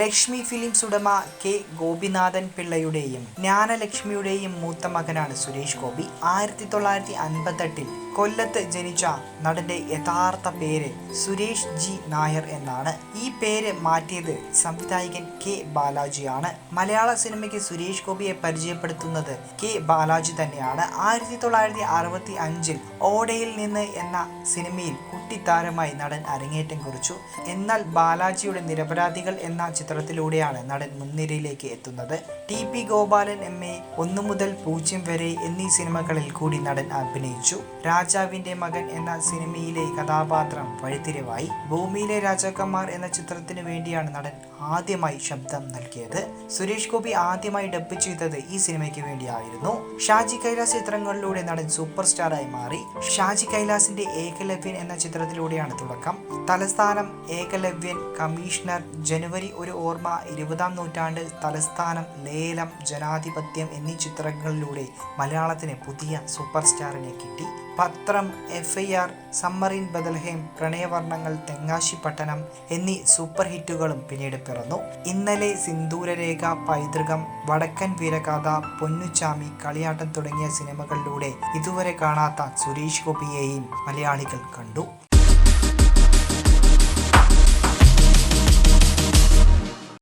Lakshmi films ഉടമ K Gopinathan പിള്ളയുടെയും ജ്ഞാനലക്ഷ്മിയുടെയും മൂത്ത മകനാണ് സുരേഷ് ഗോപി. ആയിരത്തി തൊള്ളായിരത്തി അൻപത്തെട്ടിൽ കൊല്ലത്ത് ജനിച്ച നടന്റെ യഥാർത്ഥ പേര് സുരേഷ് ജി നായർ എന്നാണ്. ഈ പേര് മാറ്റിയത് സംവിധായകൻ കെ ബാലാജിയാണ്. മലയാള സിനിമയ്ക്ക് സുരേഷ് ഗോപിയെ പരിചയപ്പെടുത്തുന്നത് കെ ബാലാജി തന്നെയാണ്. ആയിരത്തി തൊള്ളായിരത്തി അറുപത്തി അഞ്ചിൽ ഓടയിൽ നിന്ന് എന്ന സിനിമയിൽ കുട്ടിത്താരമായി നടൻ അരങ്ങേറ്റം കുറിച്ചു. എന്നാൽ ബാലാജിയുടെ നിരപരാധികൾ എന്ന ചിത്രത്തിലൂടെയാണ് നടൻ മുൻനിരയിലേക്ക് എത്തുന്നത്. T P Gopalan M A ഒന്നു മുതൽ പൂജ്യം വരെ എന്നീ സിനിമകളിൽ കൂടി നടൻ അഭിനയിച്ചു. രാജാവിന്റെ മകൻ എന്ന സിനിമയിലെ കഥാപാത്രം വഴിത്തിരിവായി. ഭൂമിയിലെ രാജാക്കന്മാർ എന്ന ചിത്രത്തിനു വേണ്ടിയാണ് നടൻ ആദ്യമായി ശബ്ദം നൽകിയത്. സുരേഷ് ഗോപി ആദ്യമായി ഡബ് ചെയ്തത് ഈ സിനിമയ്ക്ക് വേണ്ടിയായിരുന്നു. ഷാജി കൈലാസ് ചിത്രങ്ങളിലൂടെ നടൻ സൂപ്പർ സ്റ്റാറായി മാറി. ഷാജി കൈലാസിന്റെ ഏകലവ്യൻ എന്ന ചിത്രത്തിലൂടെയാണ് തുടക്കം. തലസ്ഥാനം ഏകലവ്യൻ കമ്മീഷണർ ജനുവരി ഒരു ഓർമ്മ ഇരുപതാം നൂറ്റാണ്ട് തലസ്ഥാനം ലേലം ജനാധിപത്യം എന്നീ ചിത്രങ്ങളിലൂടെ മലയാളത്തിന് പുതിയ സൂപ്പർ സ്റ്റാറിനെ കിട്ടി. പത്രം F I R summer in Bethlehem Pranayavarnangal തെങ്ങാശിപ്പട്ടണം എന്നീ സൂപ്പർ ഹിറ്റുകളും പിന്നീട് പിറന്നു. ഇന്നലെ സിന്ദൂരരേഖ പൈതൃകം വടക്കൻ വീരഗാഥ പൊന്നുച്ചാമി കളിയാട്ടം തുടങ്ങിയ സിനിമകളിലൂടെ ഇതുവരെ കാണാത്ത സുരേഷ് ഗോപിയെയും മലയാളികൾ കണ്ടു.